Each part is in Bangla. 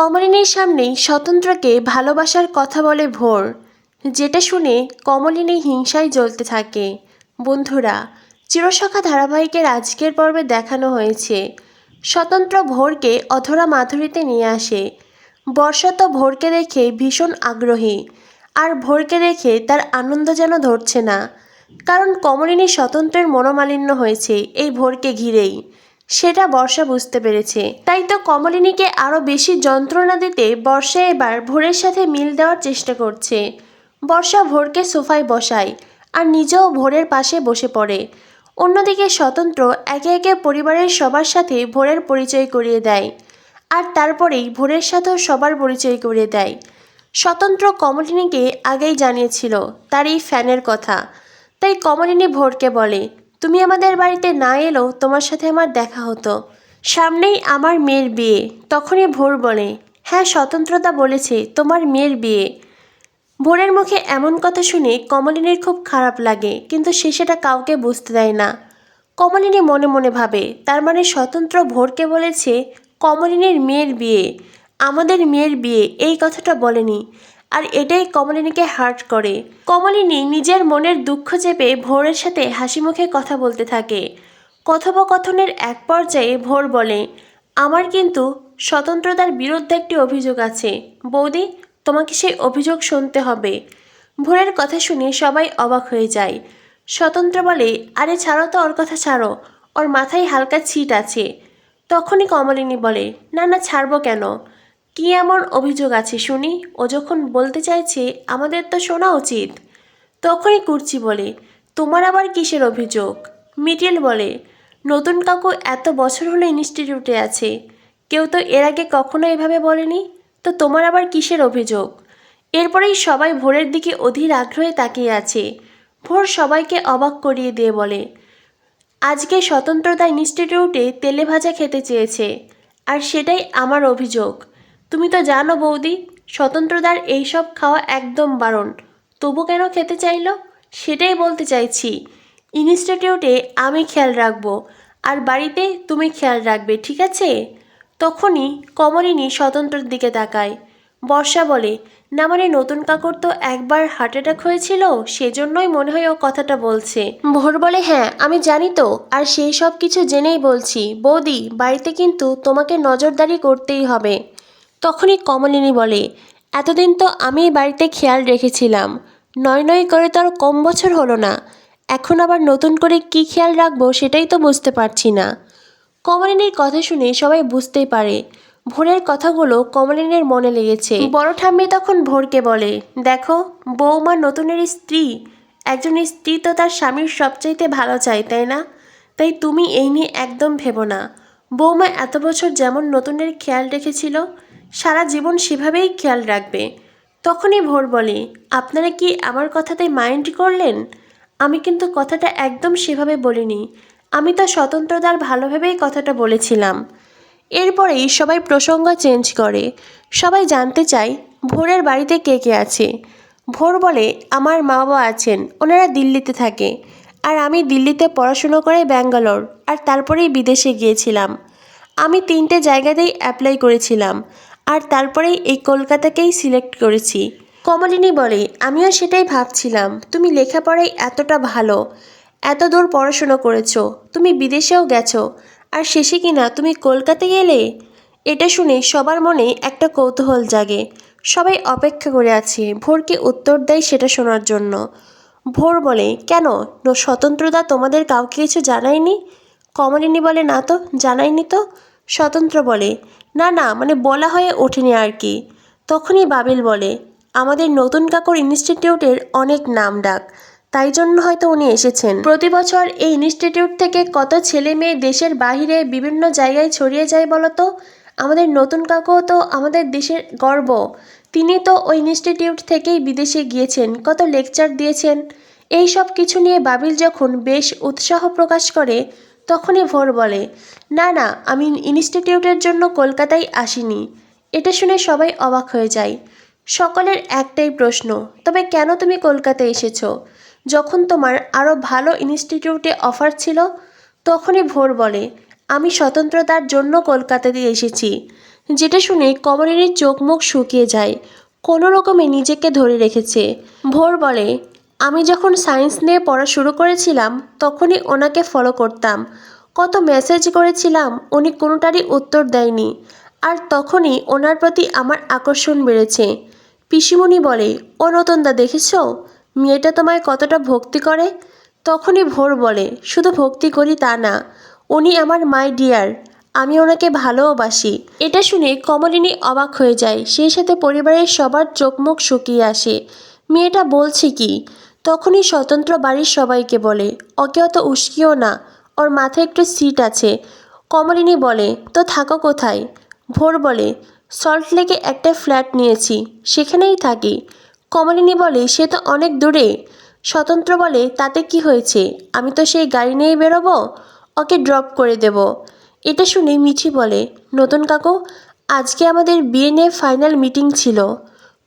কমলিনীর সামনেই স্বতন্ত্রকে ভালোবাসার কথা বলে ভোর। যেটা শুনে কমলিনী হিংসায় জ্বলতে থাকে। বন্ধুরা, চিরসখা ধারাবাহিকের আজকের পর্বে দেখানো হয়েছে। স্বতন্ত্র ভোরকে অধরা মাধুরীতে নিয়ে আসে। বর্ষা তো ভোরকে দেখে ভীষণ আগ্রহী, আর ভোরকে দেখে তার আনন্দ যেন ধরছে না। কারণ কমলিনী স্বতন্ত্রের মনোমালিন্য হয়েছে এই ভোরকে ঘিরেই। সেটা বর্ষা বুঝতে পেরেছে। তাই তো কমলিনীকে আরও বেশি যন্ত্রণা দিতে বর্ষা এবার ভোরের সাথে মিল দেওয়ার চেষ্টা করছে। বর্ষা ভোরকে সোফায় বসায় আর নিজেও ভোরের পাশে বসে পড়ে। অন্যদিকে স্বতন্ত্র একে একে পরিবারের সবার সাথে ভোরের পরিচয় করিয়ে দেয় আর তারপরেই ভোরের সাথেও সবার পরিচয় করিয়ে দেয়। স্বতন্ত্র কমলিনীকে আগেই জানিয়েছিল তার এই ফ্যানের কথা। তাই কমলিনী ভোরকে বলে তুমি আমাদের বাড়িতে না এলেও তোমার সাথে আমার দেখা হতো। সামনেই আমার মেয়ের বিয়ে, তখনই ভোর বলে। হ্যাঁ স্বতন্ত্রতা বলেছে, তোমার মেয়ের বিয়ে। ভোরের মুখে এমন কথা শুনে কমলিনীর খুব খারাপ লাগে, কিন্তু সে সেটা কাউকে বুঝতে দেয় না। কমলিনী মনে মনে ভাবে, তার মানে স্বতন্ত্র ভোরকে বলেছে কমলিনীর মেয়ের বিয়ে। আমাদের মেয়ের বিয়ে, এই কথাটা বলেনি। আর এটাই কমলিনীকে হার্ট করে। কমলিনী নিজের মনের দুঃখ চেপে ভোরের সাথে হাসি মুখে কথা বলতে থাকে। কথোপকথনের এক পর্যায়ে ভোর বলে, আমার কিন্তু স্বতন্ত্রতার বিরুদ্ধে একটি অভিযোগ আছে। বৌদি, তোমাকে সেই অভিযোগ শুনতে হবে। ভোরের কথা শুনে সবাই অবাক হয়ে যায়। স্বতন্ত্র বলে, আরে ছাড়ো তো, ওর কথা ছাড়ো। ওর মাথায় হালকা ছিট আছে। তখনই কমলিনী বলে, না না, ছাড়বো কেন? কি এমন অভিযোগ আছে শুনি? ও যখন বলতে চাইছে, আমাদের তো শোনা উচিত। তখনই কুর্চি বলে, তোমার আবার কিসের অভিযোগ? মিটিল বলে, নতুন কাকু এত বছর হলো ইনস্টিটিউটে আছে। কেউ তো এর আগে কখনো এভাবে বলেনি? তো তোমার আবার কিসের অভিযোগ? এরপরেই সবাই ভোরের দিকে অধীর আগ্রহে তাকিয়ে আছে। ভোর সবাইকে অবাক করিয়ে দিয়ে বলে, আজকে স্বতন্ত্রতা ইনস্টিটিউটে তেলে ভাজা খেতে চেয়েছে, আর সেটাই আমার অভিযোগ। তুমি তো জানো বৌদি, স্বতন্ত্রতার এইসব খাওয়া একদম বারণ। তবু কেন খেতে চাইলো? সেটাই বলতে চাইছি। ইনস্টিটিউটে আমি খেয়াল রাখব, আর বাড়িতে তুমি খেয়াল রাখবে, ঠিক আছে? তখনই কমলিনী স্বতন্ত্রের দিকে তাকায়। বর্ষা বলে, না মানে নতুন কাকুর তো একবার হার্ট অ্যাটাক হয়েছিল? সেজন্যই মনে হয় ও কথাটা বলছে। ভোর বলে হ্যাঁ আমি জানি তো, আর সেই সব কিছু জেনেই বলছি। বৌদি, বাড়িতে কিন্তু তোমাকে নজরদারি করতেই হবে। তখনই কমলিনী বলে, এতদিন তো আমি বাড়িতে খেয়াল রেখেছিলাম। নয় নয় করে তো আর কম বছর হলো না। এখন আবার নতুন করে কি খেয়াল রাখব সেটাই তো বুঝতে পারছি না। কমলিনীর কথা শুনে সবাই বুঝতেই পারে। ভোরের কথাগুলো কমলিনীর মনে লেগেছে। বড় ঠাম্মি তখন ভোরকে বলে, দেখো, বৌমা নতুনের স্ত্রী। একজন স্ত্রী তো তার স্বামীর সবচাইতে ভালো চায়, তাই না? তাই তুমি এই নিয়ে একদম ভেবো না। বৌমা এত বছর যেমন নতুনের খেয়াল রেখেছিল সারা জীবন সেভাবেই খেয়াল রাখবে। তখনই ভোর বলে, আপনারা কি আমার কথাতে মাইন্ড করলেন? আমি কিন্তু কথাটা একদম সেভাবে বলিনি। আমি তো স্বতন্ত্রতার ভালোভাবেই কথাটা বলেছিলাম। এরপরেই সবাই প্রসঙ্গ চেঞ্জ করে। সবাই জানতে চায়, ভোরের বাড়িতে কে কে আছে? ভোর বলে, আমার মা বাবা আছেন, ওনারা দিল্লিতে থাকে। আর আমি দিল্লিতে পড়াশুনো করে ব্যাঙ্গালোর, আর তারপরেই বিদেশে গিয়েছিলাম। আমি তিনটে জায়গাতেই অ্যাপ্লাই করেছিলাম। আর তারপরেই এই কলকাতাকেই সিলেক্ট করেছি। কমলিনী বলে, আমিও সেটাই ভাবছিলাম। তুমি লেখাপড়ায় এতটা ভালো। এত দূর পড়াশুনো করেছ। তুমি বিদেশেও গেছো। আর শেষে কিনা তুমি কলকাতা গেলে? এটা শুনে সবার মনে একটা কৌতূহল জাগে। সবাই অপেক্ষা করে আছে, ভোরকে উত্তর দেয় সেটা শোনার জন্য। ভোর বলে, কেন? স্বতন্ত্রতা তোমাদের কাউকে কিছু জানায়নি? কমলিনী বলে, না তো, জানায়নি তো। স্বতন্ত্র বলে না না মানে বলা হয়ে ওঠেনি আর কি। তখনই বাবিল বলে, আমাদের নতুন কাকুর ইনস্টিটিউটের অনেক নাম ডাক, তাই জন্য হয়তো উনি এসেছেন। প্রতি বছর এই ইনস্টিটিউট থেকে কত ছেলে মেয়ে দেশের বাইরে বিভিন্ন জায়গায় ছড়িয়ে যায় বলতো? আমাদের নতুন কাকু তো আমাদের দেশের গর্ব। তিনি তো ওই ইনস্টিটিউট থেকেই বিদেশে গিয়েছেন, কত লেকচার দিয়েছেন। এই সব কিছু নিয়ে বাবিল যখন বেশ উৎসাহ প্রকাশ করে তখনই ভোর বলে, না না, আমি ইনস্টিটিউটের জন্য কলকাতায় আসিনি। এটা শুনে সবাই অবাক হয়ে যায়। সকলের একটাই প্রশ্ন, তবে কেন তুমি কলকাতায় এসেছ? যখন তোমার আরও ভালো ইনস্টিটিউটে অফার ছিল, তখনই ভোর বলে, আমি স্বতন্ত্রতার জন্য কলকাতাতে এসেছি। যেটা শুনে কমলিনীর চোখ মুখ শুকিয়ে যায়, কোনো রকমে নিজেকে ধরে রেখেছে। ভোর বলে আমি যখন সায়েন্স নিয়ে পড়া শুরু করেছিলাম, তখনই ওনাকে ফলো করতাম। কত মেসেজ করেছিলাম, উনি কোনোটারই উত্তর দেয়নি। আর তখনই ওনার প্রতি আমার আকর্ষণ বেড়েছে। পিসিমণি বলে, ও নতনদা দেখেছ? মেয়েটা তোমায় কতটা ভক্তি করে? তখনই ভোর বলে, শুধু ভক্তি করি তা না। উনি আমার মাই ডিয়ার আমি ওনাকে ভালোবাসি। এটা শুনে কমলিনী অবাক হয়ে যায়। সেই সাথে পরিবারের সবার চোখ মুখ শুকিয়ে আসে। মেয়েটা বলছে কি তখনই স্বতন্ত্র বাড়ির সবাইকে বলে, ওকে অত উস্কিও না, ওর মাথায় একটু সিট আছে। কমলিনী বলে, তো থাকো কোথায়? ভোর বলে, সল্ট লেকে একটা ফ্ল্যাট নিয়েছি, সেখানেই থাকি। কমলিনী বলে, সে তো অনেক দূরে। স্বতন্ত্র বলে, তাতে কি হয়েছে? আমি তো সেই গাড়ি নিয়েই বেরোবো? ওকে ড্রপ করে দেব। এটা শুনে মিঠি বলে, নতুন কাকু, আজকে আমাদের বিয়ে নিয়ে ফাইনাল মিটিং ছিল।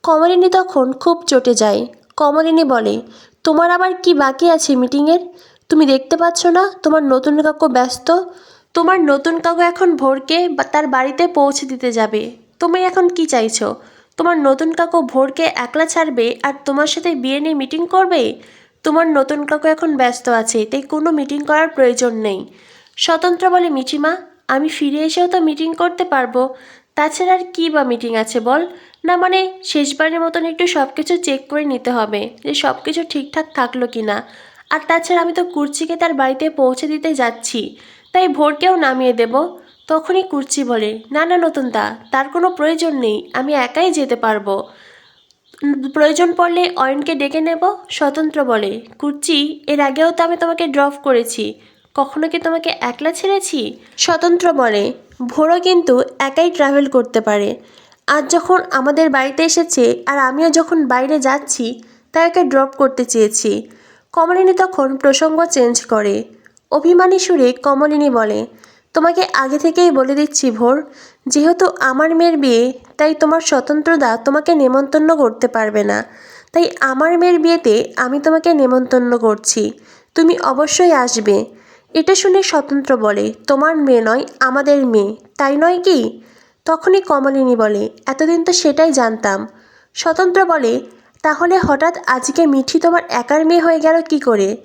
কমলিনী তখন খুব চটে যায়। কমলিনী বলে, তোমার আবার কি বাকি আছে মিটিংয়ের? তুমি দেখতে পাচ্ছ না, তোমার নতুন কাকু ব্যস্ত। তোমার নতুন কাকু এখন ভোরকে তার বাড়িতে পৌঁছে দিতে যাবে। তুমি এখন কি চাইছো? তোমার নতুন কাকু ভোরকে একলা ছাড়বে আর তোমার সাথে বিয়ে নিয়ে মিটিং করবে? তোমার নতুন কাকু এখন ব্যস্ত আছে, তাই কোনো মিটিং করার প্রয়োজন নেই। স্বতন্ত্র বলে, মিঠিমা, আমি ফিরে এসেও তো মিটিং করতে পারব। তাছাড়া আর কী বা মিটিং আছে বল? না মানে শেষবারের মতন একটু সব কিছু চেক করে নিতে হবে যে সব কিছু ঠিকঠাক থাকল কি না আর তাছাড়া আমি তো কুর্চিকে তার বাড়িতে পৌঁছে দিতে যাচ্ছি, তাই ভোরকেও নামিয়ে দেব। তখনই কুর্চি বলে, না না নতুন দা তার কোনো প্রয়োজন নেই, আমি একাই যেতে পারব। প্রয়োজন পড়লে অয়নকে ডেকে নেব? স্বতন্ত্র বলে, কুর্চি, এর আগেও তো আমি তোমাকে ড্রপ করেছি, কখনো কি তোমাকে একলা ছেড়েছি? স্বতন্ত্র বলে, ভোরও কিন্তু একাই ট্রাভেল করতে পারে। আজ যখন আমাদের বাড়িতে এসেছে আর আমিও যখন বাইরে যাচ্ছি তাই একে ড্রপ করতে চেয়েছি। কমলিনী তখন প্রসঙ্গ চেঞ্জ করে। অভিমানী সুরে কমলিনী বলে, তোমাকে আগে থেকেই বলে দিচ্ছি ভোর, যেহেতু আমার মেয়ের বিয়ে, তাই তোমার স্বতন্ত্রদা তোমাকে নেমন্তন্ন করতে পারবে না। তাই আমার মেয়ের বিয়েতে আমি তোমাকে নেমন্তন্ন করছি। তুমি অবশ্যই আসবে। এটা শুনে স্বতন্ত্র বলে, তোমার মেয়ে নয়, আমাদের মেয়ে, তাই নয় কি? তখনই কমলিনী বলে, এতদিন তো সেটাই জানতাম। স্বতন্ত্র বলে, তাহলে হঠাৎ আজকে মিঠি তোমার একার মেয়ে হয়ে গেল কি করে?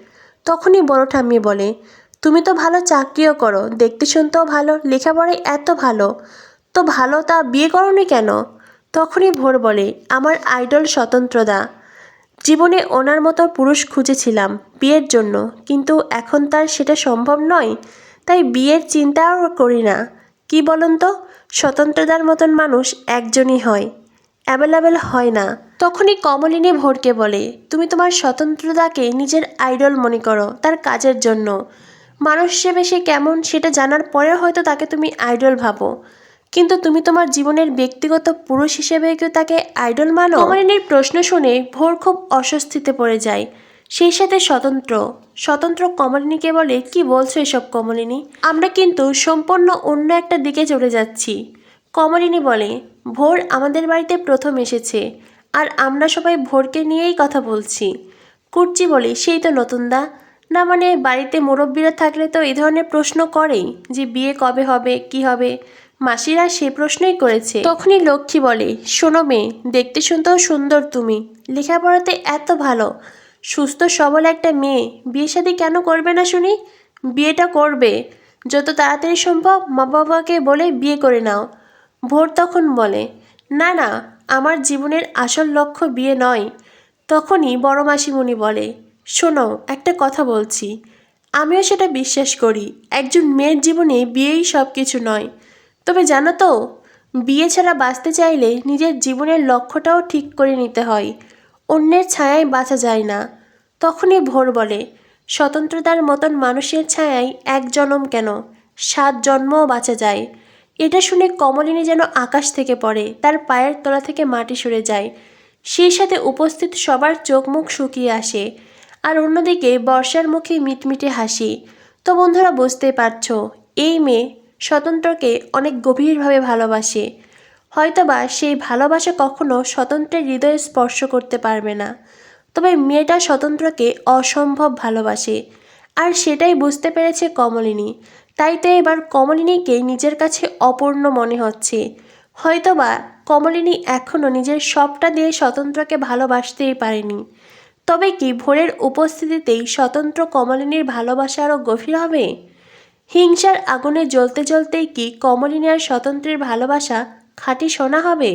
তখনই বড় ঠাম্মি বলে, তুমি তো ভালো চাকরিও করো, দেখতে শুনতেও ভালো, লেখাপড়ায় এত ভালো। তো ভালো তা বিয়ে করনি কেন? তখনই ভোর বলে, আমার আইডল স্বতন্ত্রদা। জীবনে ওনার মতো পুরুষ খুঁজেছিলাম বিয়ের জন্য, কিন্তু এখন তার সেটা সম্ভব নয়, তাই বিয়ের চিন্তাও করি না। কি বলুন তো? স্বতন্ত্রতার মতন মানুষ একজনই হয়। অ্যাভেলেবেল হয় না। তখনই কমলিনী ভোরকে বলে, তুমি তোমার স্বতন্ত্রতাকে নিজের আইডল মনে করো, তার কাজের জন্য। মানুষ হিসেবে সে কেমন সেটা জানার পরেও হয়তো তাকে তুমি আইডল ভাবো। কিন্তু তুমি তোমার জীবনের ব্যক্তিগত পুরুষ হিসেবে কেউ তাকে আইডল মানো? কমলিনীর প্রশ্ন শুনে ভোর খুব অস্বস্তিতে পড়ে যায়। সেই সাথে স্বতন্ত্র। স্বতন্ত্র কমলিনীকে বলে, কি বলছো এসব কমলিনী? আমরা কিন্তু সম্পূর্ণ অন্য একটা দিকে চলে যাচ্ছি। কমলিনী বলে, ভোর আমাদের বাড়িতে প্রথম এসেছে, আর আমরা সবাই ভোরকে নিয়েই কথা বলছি। কুর্চি বলে, সেই তো নতুনদা। না মানে বাড়িতে মুরব্বীরা থাকলে তো এই ধরনের প্রশ্ন করেই যে বিয়ে কবে হবে, কি হবে। মাসিরা সে প্রশ্নই করেছে। তখনই লক্ষ্মী বলে, শোনো মেয়ে, দেখতে শুনতেও সুন্দর তুমি, লেখাপড়াতে এত ভালো। সুস্থ, সবল একটা মেয়ে। বিয়ে শাদী কেন করবে না শুনি? বিয়েটা করবে। যত তাড়াতাড়ি সম্ভব মা বাবাকে বলে বিয়ে করে নাও। ভোর তখন বলে, না না, আমার জীবনের আসল লক্ষ্য বিয়ে নয়। তখনই বড় মাসিমণি বলে, শোনো, একটা কথা বলছি। আমিও সেটা বিশ্বাস করি, একজন মেয়ের জীবনে বিয়েই সব কিছু নয়। তবে জানো তো, বিয়ে ছাড়া বাঁচতে চাইলে নিজের জীবনের লক্ষ্যটাও ঠিক করে নিতে হয়। অন্যের ছায়ায় বাঁচা যায় না। তখনই ভোর বলে, স্বতন্ত্রতার মতন মানুষের ছায়ায় এক জনম কেন? সাত জন্মও বাঁচা যায়। এটা শুনে কমলিনী যেন আকাশ থেকে পড়ে, তার পায়ের তলা থেকে মাটি সরে যায়। সেই সাথে উপস্থিত সবার চোখ মুখ শুকিয়ে আসে। আর অন্যদিকে বর্ষার মুখে মিটমিটে হাসি। তো বন্ধুরা বুঝতে পারছ, এই মেয়ে স্বতন্ত্রকে অনেক গভীরভাবে ভালোবাসে। হয়তোবা সেই ভালোবাসা কখনো স্বতন্ত্রের হৃদয়ে স্পর্শ করতে পারবে না। তবে মেয়েটা স্বতন্ত্রকে অসম্ভব ভালোবাসে, আর সেটাই বুঝতে পেরেছে কমলিনী। তাই তো এবার কমলিনীকে নিজের কাছে অপূর্ণ মনে হচ্ছে। হয়তোবা কমলিনী এখনও নিজের সবটা দিয়ে স্বতন্ত্রকে ভালোবাসতেই পারেনি। তবে কি ভোরের উপস্থিতিতেই স্বতন্ত্র কমলিনীর ভালোবাসা আরও গভীর হবে? হিংসার আগুনে জ্বলতে জ্বলতেই কি কমলিনী আর স্বতন্ত্রের ভালোবাসা খাঁটি সোনা হবে?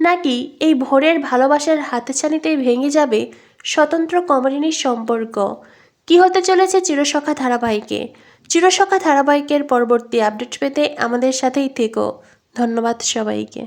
নাকি এই ভোরের ভালোবাসার হাতেছানিতেই ভেঙে যাবে স্বতন্ত্র কমলিনীর সম্পর্ক? কি হতে চলেছে চিরসখা ধারাবাহিকে? চিরসখা ধারাবাহিকের পরবর্তী আপডেট পেতে আমাদের সাথেই থেকো। ধন্যবাদ সবাইকে।